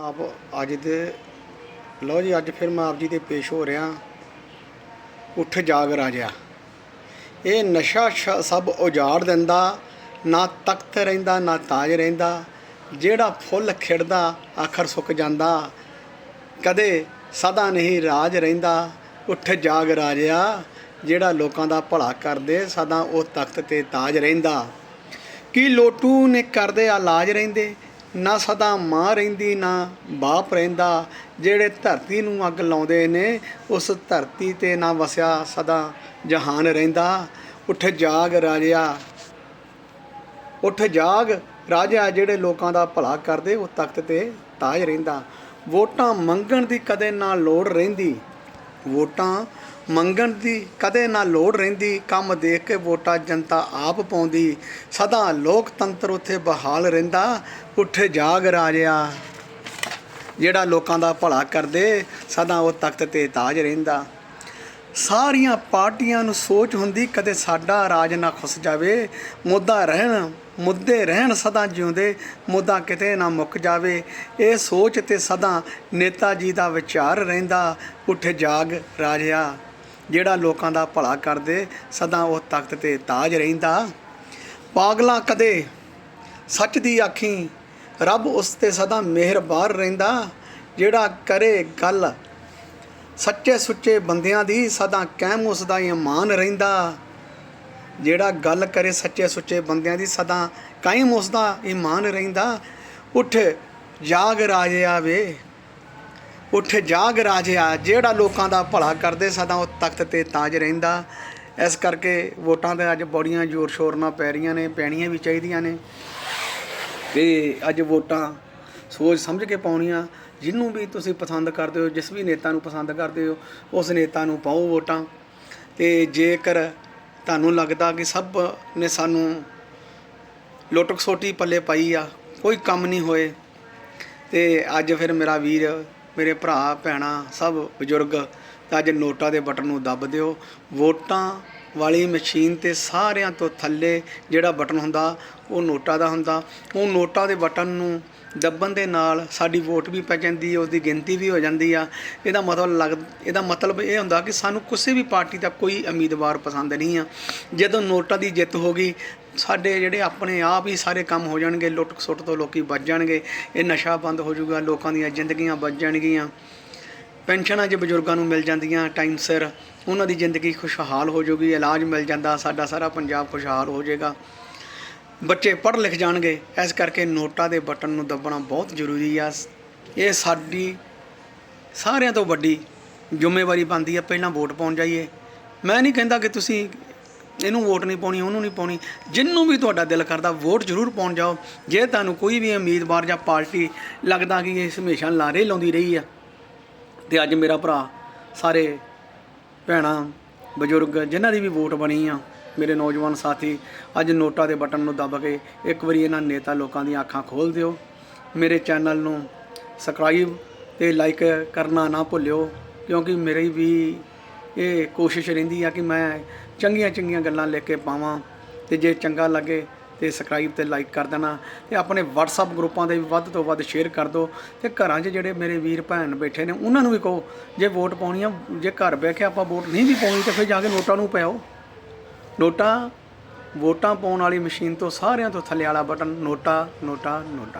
ਆਪ ਅੱਜ ਦੇ ਲਓ ਜੀ, ਅੱਜ ਫਿਰ ਮੈਂ ਆਪ ਜੀ ਦੇ ਪੇਸ਼ ਹੋ ਰਿਹਾ। ਉੱਠ ਜਾਗ ਰਾਜਾ ਇਹ ਨਸ਼ਾ ਸ਼- ਸਭ ਉਜਾੜ ਦਿੰਦਾ, ਨਾ ਤਖਤ ਰਹਿੰਦਾ, ਨਾ ਤਾਜ ਰਹਿੰਦਾ। ਜਿਹੜਾ ਫੁੱਲ ਖਿੜਦਾ, ਆਖਰ ਸੁੱਕ ਜਾਂਦਾ। ਕਦੇ ਸਦਾ ਨਹੀਂ ਰਾਜ ਰਹਿੰਦਾ। ਉੱਠ ਜਾਗ ਰਾਜਾ ਜਿਹੜਾ ਲੋਕਾਂ ਦਾ ਭਲਾ ਕਰਦੇ, ਸਦਾ ਉਹ ਤਖਤ ਤੇ ਤਾਜ ਰਹਿੰਦਾ। ਕੀ ਲੋਟੂ ਨੇ ਕਰਦੇ ਆ ਲਾਜ ਰਹਿੰਦੇ? ਨਾ ਸਦਾ ਮਾਂ ਰਹਿੰਦੀ, ਨਾ ਬਾਪ ਰਹਿੰਦਾ। ਜਿਹੜੇ ਧਰਤੀ ਨੂੰ ਅੱਗ ਲਾਉਂਦੇ ਨੇ, ਉਸ ਧਰਤੀ ਤੇ ਨਾ ਵਸਿਆ ਸਦਾ ਜਹਾਨ ਰਹਿੰਦਾ। ਉੱਠ ਜਾਗ ਰਾਜਿਆ। ਉੱਠ ਜਾਗ ਰਾਜਾ ਜਿਹੜੇ ਲੋਕਾਂ ਦਾ ਭਲਾ ਕਰਦੇ, ਉਹ ਤਖਤ ਤੇ ਤਾਜ ਰਹਿੰਦਾ। ਵੋਟਾਂ ਮੰਗਣ ਦੀ ਕਦੇ ਨਾ ਲੋੜ ਰਹਿੰਦੀ। ਵੋਟਾਂ ਮੰਗਣ ਦੀ ਕਦੇ ਨਾ ਲੋੜ ਰਹਿੰਦੀ, ਕੰਮ ਦੇਖ ਕੇ ਵੋਟਾਂ ਜਨਤਾ ਆਪ ਪਾਉਂਦੀ। ਸਦਾ ਲੋਕਤੰਤਰ ਉੱਥੇ ਬਹਾਲ ਰਹਿੰਦਾ ਉੱਠ ਜਾਗ ਰਾਜਿਆ। ਜਿਹੜਾ ਲੋਕਾਂ ਦਾ ਭਲਾ ਕਰਦੇ, ਸਦਾ ਉਹ ਤਖਤ ਤੇ ਤਾਜ ਰਹਿੰਦਾ। ਸਾਰੀਆਂ ਪਾਰਟੀਆਂ ਨੂੰ ਸੋਚ ਹੁੰਦੀ ਕਦੇ ਸਾਡਾ ਰਾਜ ਨਾ ਖੁੱਸ ਜਾਵੇ, ਮੁੱਦਾ ਰਹਿਣ ਮੁੱਦੇ ਰਹਿਣ ਸਦਾ ਜਿਉਂਦੇ, ਮੁੱਦਾ ਕਿਤੇ ਨਾ ਮੁੱਕ ਜਾਵੇ। ਇਹ ਸੋਚ ਤੇ ਸਦਾ ਨੇਤਾ ਜੀ ਦਾ ਵਿਚਾਰ ਰਹਿੰਦਾ, ਉੱਠ ਜਾਗ ਰਾਜਿਆ। ਜਿਹੜਾ ਲੋਕਾਂ ਦਾ ਭਲਾ ਕਰਦੇ, ਸਦਾ ਉਹ ਤਖਤ ਤੇ ਤਾਜ ਰਹਿੰਦਾ। ਪਾਗਲਾ ਕਦੇ ਸੱਚ ਦੀ ਆਖੀ, ਰੱਬ ਉਸ ਤੇ ਸਦਾ ਮਿਹਰਬਾਨ ਰਹਿੰਦਾ। ਜਿਹੜਾ ਕਰੇ ਗੱਲ ਸੱਚੇ ਸੁੱਚੇ ਬੰਦਿਆਂ ਦੀ, ਸਦਾ ਕਾਇਮ ਉਸ ਦਾ ਇਮਾਨ ਰਹਿੰਦਾ। ਜਿਹੜਾ ਗੱਲ ਕਰੇ ਸੱਚੇ ਸੁੱਚੇ ਬੰਦਿਆਂ ਦੀ, ਸਦਾ ਕਾਇਮ ਉਸ ਦਾ ਇਮਾਨ ਰਹਿੰਦਾ। ਉੱਠ ਜਾਗ ਰਾਜਿਆ ਵੇ ਉੱਠ ਜਾਗ ਰਾਜਿਆ ਜਿਹੜਾ ਲੋਕਾਂ ਦਾ ਭਲਾ ਕਰਦੇ, ਸਦਾ ਉਹ ਤਖਤ ਤੇ ਤਾਜ ਰਹਿੰਦਾ। ਇਸ ਕਰਕੇ ਵੋਟਾਂ ਤੇ ਅੱਜ ਬੜੀਆਂ ਜ਼ੋਰ ਸ਼ੋਰ ਨਾਲ ਪੈ ਰਹੀਆਂ ਨੇ, ਪੈਣੀਆਂ ਵੀ ਚਾਹੀਦੀਆਂ ਨੇ। ਤੇ ਅੱਜ ਵੋਟਾਂ ਸੋਚ ਸਮਝ ਕੇ ਪਾਉਣੀਆਂ ਜਿਹਨੂੰ ਵੀ ਤੁਸੀਂ ਪਸੰਦ ਕਰਦੇ ਹੋ, ਜਿਸ ਵੀ ਨੇਤਾ ਨੂੰ ਪਸੰਦ ਕਰਦੇ ਹੋ, ਉਸ ਨੇਤਾ ਨੂੰ ਪਾਓ ਵੋਟਾਂ। ਤੇ ਜੇਕਰ ਤੁਹਾਨੂੰ ਲੱਗਦਾ ਕਿ ਸਭ ਨੇ ਸਾਨੂੰ ਲੁੱਟ ਖਸੋਟੀ ਪੱਲੇ ਪਾਈ ਆ, ਕੋਈ ਕੰਮ ਨਹੀਂ ਹੋਏ। ਤੇ ਅੱਜ ਫਿਰ ਮੇਰਾ ਵੀਰ, ਮੇਰੇ ਭਰਾ, ਭੈਣਾ, ਸਭ ਬਜ਼ੁਰਗ ਅੱਜ ਨੋਟਾਂ ਦੇ ਬਟਨ ਨੂੰ ਦੱਬ ਦਿਓ। ਵੋਟਾਂ ਵਾਲੀ ਮਸ਼ੀਨ ਤੇ ਸਾਰਿਆਂ ਤੋਂ ਥੱਲੇ ਜਿਹੜਾ ਬਟਨ ਹੁੰਦਾ, ਉਹ ਨੋਟਾਂ ਦਾ ਹੁੰਦਾ। ਉਹ ਨੋਟਾਂ ਦੇ ਬਟਨ ਨੂੰ ਦੱਬਣ ਦੇ ਨਾਲ ਸਾਡੀ ਵੋਟ ਵੀ ਪੈ ਜਾਂਦੀ ਹੈ ਉਹਦੀ ਗਿਣਤੀ ਵੀ ਹੋ ਜਾਂਦੀ ਆ। ਇਹਦਾ ਮਤਲਬ ਲੱਗ, ਇਹਦਾ ਮਤਲਬ ਇਹ ਹੁੰਦਾ ਕਿ ਸਾਨੂੰ ਕਿਸੇ ਵੀ ਪਾਰਟੀ ਦਾ ਕੋਈ ਉਮੀਦਵਾਰ ਪਸੰਦ ਨਹੀਂ ਆ। ਜਦੋਂ ਨੋਟਾਂ ਦੀ ਜਿੱਤ ਹੋ ਗਈ, ਸਾਡੇ ਜਿਹੜੇ ਆਪਣੇ ਆਪ ਹੀ ਸਾਰੇ ਕੰਮ ਹੋ ਜਾਣਗੇ ਲੁੱਟ ਖਸੁੱਟ ਤੋਂ ਲੋਕੀ ਬਚ ਜਾਣਗੇ, ਇਹ ਨਸ਼ਾ ਬੰਦ ਹੋ ਜਾਊਗਾ, ਲੋਕਾਂ ਦੀਆਂ ਜ਼ਿੰਦਗੀਆਂ ਬਚ ਜਾਣਗੀਆਂ। ਪੈਨਸ਼ਨਾਂ ਜੇ ਬਜ਼ੁਰਗਾਂ ਨੂੰ ਮਿਲ ਜਾਂਦੀਆਂ ਟਾਈਮ ਸਿਰ, ਉਹਨਾਂ ਦੀ ਜ਼ਿੰਦਗੀ ਖੁਸ਼ਹਾਲ ਹੋ ਜਾਊਗੀ, ਇਲਾਜ ਮਿਲ ਜਾਂਦਾ, ਸਾਡਾ ਸਾਰਾ ਪੰਜਾਬ ਖੁਸ਼ਹਾਲ ਹੋ ਜਾਏਗਾ। ਬੱਚੇ ਪੜ੍ਹ ਲਿਖ ਜਾਣਗੇ, ਇਸ ਕਰਕੇ ਨੋਟਾਂ ਦੇ ਬਟਨ ਨੂੰ ਦੱਬਣਾ ਬਹੁਤ ਜ਼ਰੂਰੀ ਆ। ਇਹ ਸਾਡੀ, ਸਾਰਿਆਂ ਤੋਂ ਵੱਡੀ ਜ਼ਿੰਮੇਵਾਰੀ ਬਣਦੀ ਆ, ਪਹਿਲਾਂ ਵੋਟ ਪਾਉਣ ਜਾਈਏ। ਮੈਂ ਨਹੀਂ ਕਹਿੰਦਾ ਕਿ ਤੁਸੀਂ ਇਹਨੂੰ ਵੋਟ ਨਹੀਂ ਪਾਉਣੀ, ਉਹਨੂੰ ਨਹੀਂ ਪਾਉਣੀ, ਜਿੰਨੂੰ ਵੀ ਤੁਹਾਡਾ ਦਿਲ ਕਰਦਾ, ਵੋਟ ਜ਼ਰੂਰ ਪਾਉਣ ਜਾਓ। ਜੇ ਤੁਹਾਨੂੰ ਕੋਈ ਵੀ ਉਮੀਦਵਾਰ ਜਾਂ ਪਾਰਟੀ ਲੱਗਦਾ ਕਿ ਇਹ ਹਮੇਸ਼ਾ ਲਾਰੇ ਲਾਉਂਦੀ ਰਹੀ ਆ ਅਤੇ ਅੱਜ ਮੇਰਾ ਭਰਾ, ਸਾਰੇ ਭੈਣਾਂ, ਬਜ਼ੁਰਗ ਜਿਨ੍ਹਾਂ ਦੀ ਵੀ ਵੋਟ ਬਣੀ ਆ, ਮੇਰੇ ਨੌਜਵਾਨ ਸਾਥੀ, ਅੱਜ ਨੋਟਾਂ ਦੇ ਬਟਨ ਨੂੰ ਦੱਬ ਕੇ ਇੱਕ ਵਾਰੀ ਇਹਨਾਂ ਨੇਤਾ ਲੋਕਾਂ ਦੀਆਂ ਅੱਖਾਂ ਖੋਲ ਦਿਓ। ਮੇਰੇ ਚੈਨਲ ਨੂੰ ਸਬਸਕ੍ਰਾਈਬ ਤੇ ਲਾਈਕ ਕਰਨਾ ਨਾ ਭੁੱਲਿਓ, ਕਿਉਂਕਿ ਮੇਰੀ ਵੀ ਇਹ ਕੋਸ਼ਿਸ਼ ਰਹਿੰਦੀ ਆ ਕਿ ਮੈਂ ਚੰਗੀਆਂ ਚੰਗੀਆਂ ਗੱਲਾਂ ਲੈ ਕੇ ਪਾਵਾਂ ਤੇ ਜੇ ਚੰਗਾ ਲੱਗੇ ਤੇ ਸਬਸਕ੍ਰਾਈਬ ਤੇ ਲਾਈਕ ਕਰ ਦੇਣਾ ਤੇ ਆਪਣੇ WhatsApp ਗਰੁੱਪਾਂ ਦੇ ਵੀ ਵੱਧ ਤੋਂ ਵੱਧ ਸ਼ੇਅਰ ਕਰ ਦਿਓ ਤੇ ਘਰਾਂ 'ਚ ਜਿਹੜੇ ਮੇਰੇ ਵੀਰ ਭੈਣ ਬੈਠੇ ਨੇ, ਉਹਨਾਂ ਨੂੰ ਵੀ ਕਹੋ, ਜੇ ਵੋਟ ਪਾਉਣੀ ਆ, ਜੇ ਘਰ ਬਹਿ ਕੇ ਆਪਾਂ ਵੋਟ ਨਹੀਂ ਵੀ ਪਾਉਣੀ ਤੇ ਫਿਰ ਜਾ ਕੇ ਨੋਟਾਂ ਨੂੰ ਪਾਓ ਨੋਟਾਂ, ਵੋਟਾਂ ਪਾਉਣ ਵਾਲੀ ਮਸ਼ੀਨ ਤੋਂ ਸਾਰਿਆਂ ਤੋਂ ਥੱਲੇ ਵਾਲਾ ਬਟਨ, ਨੋਟਾ ਨੋਟਾ ਨੋਟਾ।